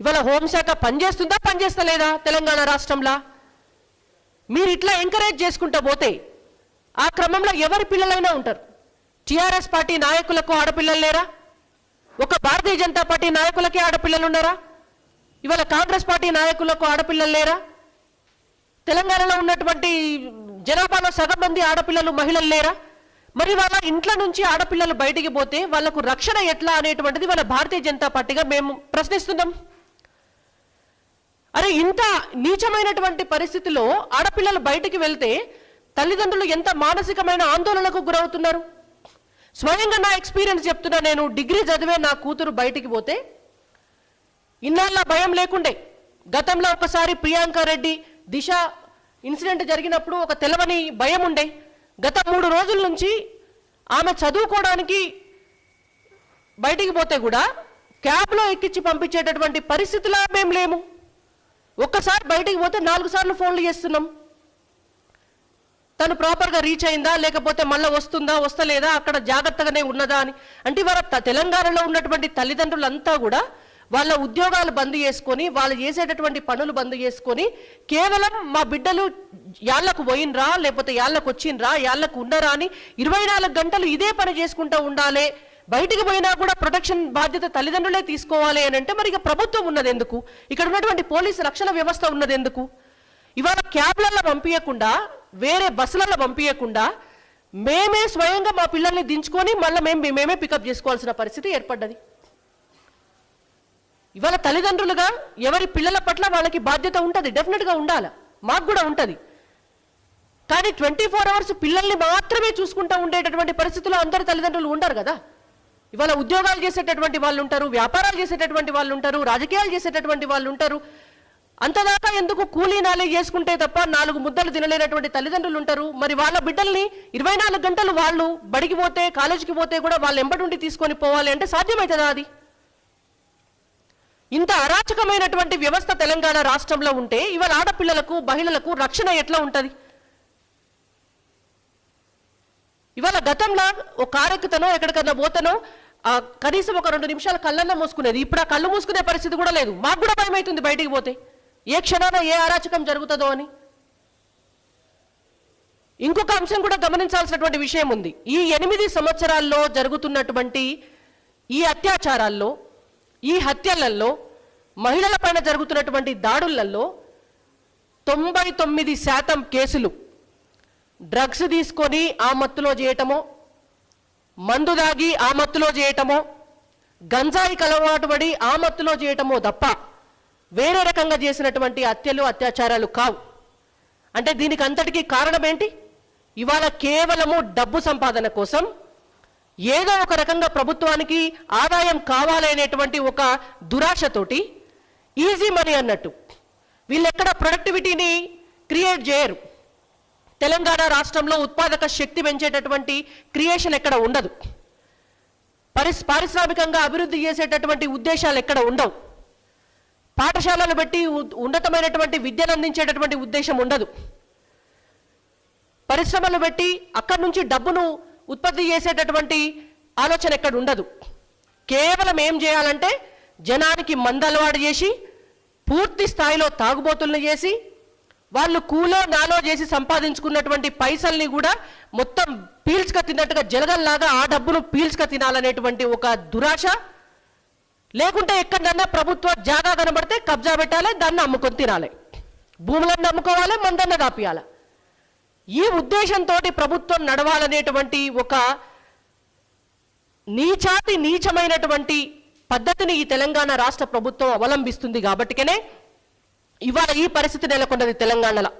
ఇవాళ హోంశాఖ పనిచేస్తుందా పనిచేస్తలేదా తెలంగాణ రాష్ట్రంలో? మీరు ఇట్లా ఎంకరేజ్ చేసుకుంటూ పోతే ఆ క్రమంలో ఎవరి పిల్లలైనా ఉంటారు? టీఆర్ఎస్ పార్టీ నాయకులకు ఆడపిల్లలు లేరా? ఒక భారతీయ జనతా పార్టీ నాయకులకే ఆడపిల్లలు ఉన్నారా? ఇవాళ కాంగ్రెస్ పార్టీ నాయకులకు ఆడపిల్లలు లేరా? తెలంగాణలో ఉన్నటువంటి జనాభాలో సగం మంది ఆడపిల్లలు మహిళలు లేరా? మరి వాళ్ళ ఇంట్లో నుంచి ఆడపిల్లలు బయటికి పోతే వాళ్ళకు రక్షణ ఎట్లా అనేటువంటిది వాళ్ళ భారతీయ జనతా పార్టీగా మేము ప్రశ్నిస్తున్నాం. అరే ఇంత నీచమైనటువంటి పరిస్థితిలో ఆడపిల్లలు బయటికి వెళ్తే తల్లిదండ్రులు ఎంత మానసికమైన ఆందోళనకు గురవుతున్నారు? స్వయంగా నా ఎక్స్పీరియన్స్ చెప్తున్నా నేను డిగ్రీ చదివే నా కూతురు బయటికి పోతే ఇన్నాళ్ళ భయం లేకుండే. గతంలో ఒకసారి ప్రియాంక రెడ్డి దిశ ఇన్సిడెంట్ జరిగినప్పుడు ఒక తెలవని భయం ఉండే. గత మూడు రోజుల నుంచి ఆమె చదువుకోవడానికి బయటికి పోతే కూడా క్యాబ్లో ఎక్కించి పంపించేటటువంటి పరిస్థితిలో మేము లేము. ఒక్కసారి బయటికి పోతే నాలుగు సార్లు ఫోన్లు చేస్తున్నాం. తను ప్రాపర్గా రీచ్ అయిందా లేకపోతే మళ్ళీ వస్తుందా వస్తలేదా అక్కడ జాగ్రత్తగానే ఉన్నదా అని. అంటే ఇవాళ తెలంగాణలో ఉన్నటువంటి తల్లిదండ్రులంతా కూడా వాళ్ళ ఉద్యోగాలు బంద్ చేసుకొని వాళ్ళు చేసేటటువంటి పనులు బంద్ చేసుకొని కేవలం మా బిడ్డలు యాళ్ళకు పోయినరా లేకపోతే యాళ్ళకు వచ్చిండ్రా యాళ్ళకు ఉండరా అని ఇరవై నాలుగు గంటలు ఇదే పని చేసుకుంటూ ఉండాలి. బయటికి పోయినా కూడా ప్రొటెక్షన్ బాధ్యత తల్లిదండ్రులే తీసుకోవాలి అని అంటే మరి ఇక ప్రభుత్వం ఉన్నది ఎందుకు? ఇక్కడ ఉన్నటువంటి పోలీసు రక్షణ వ్యవస్థ ఉన్నది ఎందుకు? ఇవాళ క్యాబ్లలో పంపించకుండా వేరే బస్సులలో పంపించకుండా మేమే స్వయంగా మా పిల్లల్ని దించుకొని మళ్ళీ మేము మేమే పికప్ చేసుకోవాల్సిన పరిస్థితి ఏర్పడ్డది. ఇవాళ తల్లిదండ్రులుగా ఎవరి పిల్లల పట్ల వాళ్ళకి బాధ్యత ఉంటుంది డెఫినెట్గా ఉండాలి. మాకు కూడా ఉంటుంది. కానీ ట్వంటీ ఫోర్ అవర్స్ పిల్లల్ని మాత్రమే చూసుకుంటూ ఉండేటటువంటి పరిస్థితుల్లో అందరు తల్లిదండ్రులు ఉండరు కదా? ఇవాళ ఉద్యోగాలు చేసేటటువంటి వాళ్ళు ఉంటారు వ్యాపారాలు చేసేటటువంటి వాళ్ళు ఉంటారు రాజకీయాలు చేసేటటువంటి వాళ్ళు ఉంటారు అంతదాకా ఎందుకు కూలీనాలే చేసుకుంటే తప్ప నాలుగు ముద్దలు తినలేనటువంటి తల్లిదండ్రులు ఉంటారు మరి వాళ్ళ బిడ్డల్ని ఇరవై నాలుగు గంటలు వాళ్ళు బడికి పోతే కాలేజీకి పోతే కూడా వాళ్ళు ఎంబడి ఉండి తీసుకొని పోవాలి అంటే సాధ్యమవుతుందా అది? ఇంత అరాచకమైనటువంటి వ్యవస్థ తెలంగాణ రాష్ట్రంలో ఉంటే ఇవాళ ఆడపిల్లలకు మహిళలకు రక్షణ ఎట్లా ఉంటుంది? ఇవాళ గతంలో ఒక కారెక్కుతనో ఎక్కడికన్నా పోతనో ఆ కనీసం ఒక రెండు నిమిషాలు కళ్ళన్నా మూసుకునేది. ఇప్పుడు ఆ కళ్ళు మూసుకునే పరిస్థితి కూడా లేదు. మాకు కూడా భయం అవుతుంది బయటికి పోతే. ఏ క్షణాన ఏ అరాచకం జరుగుతుందో అని. ఇంకొక అంశం కూడా గమనించాల్సినటువంటి విషయం ఉంది. ఈ ఎనిమిది సంవత్సరాల్లో జరుగుతున్నటువంటి ఈ అత్యాచారాల్లో ఈ హత్యలలో మహిళల పైన జరుగుతున్నటువంటి దాడులలో తొంభై తొమ్మిది శాతం కేసులు డ్రగ్స్ తీసుకొని ఆ మత్తులో చేయటమో మందు దాగి ఆ మత్తులో చేయటమో గంజాయి కలవాటు పడి ఆ మత్తులో చేయటమో తప్ప వేరే రకంగా చేసినటువంటి హత్యలు అత్యాచారాలు కావు. అంటే దీనికి అంతటికీ కారణం ఏంటి? ఇవాళ కేవలము డబ్బు సంపాదన కోసం ఏదో ఒక రకంగా ప్రభుత్వానికి ఆదాయం కావాలనేటువంటి ఒక దురాశతోటి ఈజీ మనీ అన్నట్టు. వీళ్ళెక్కడ ప్రొడక్టివిటీని క్రియేట్ చేయరు. తెలంగాణ రాష్ట్రంలో ఉత్పాదక శక్తి పెంచేటటువంటి క్రియేషన్ ఎక్కడ ఉండదు. పరిస్ పారిశ్రామికంగా అభివృద్ధి చేసేటటువంటి ఉద్దేశాలు ఎక్కడ ఉండవు. పాఠశాలలు బట్టి ఉ- ఉన్నతమైనటువంటి విద్యను అందించేటటువంటి ఉద్దేశం ఉండదు. పరిశ్రమలు పెట్టి అక్కడి నుంచి డబ్బును ఉత్పత్తి చేసేటటువంటి ఆలోచన ఎక్కడ ఉండదు. కేవలం ఏం చేయాలంటే జనానికి మందలవాడు చేసి పూర్తి స్థాయిలో తాగుబోతులను చేసి వాళ్ళు కూలో నాలో చేసి సంపాదించుకున్నటువంటి పైసల్ని కూడా మొత్తం పీల్చుక తిన్నట్టుగా జలగల్లాగా ఆ డబ్బును పీల్చుక తినాలనేటువంటి ఒక దురాశ. లేకుంటే ఎక్కడన్నా ప్రభుత్వ జాగా కనబడితే కబ్జా పెట్టాలి దాన్ని అమ్ముకొని తినాలి. భూములను అమ్ముకోవాలి మందన్న దాపియాలి. ఈ ఉద్దేశంతో ప్రభుత్వం నడవాలనేటువంటి ఒక నీచాతి నీచమైనటువంటి పద్ధతిని ఈ తెలంగాణ రాష్ట్ర ప్రభుత్వం అవలంబిస్తుంది కాబట్టికనే ఇవాళ ఈ పరిస్థితి నెలకొన్నది తెలంగాణలో.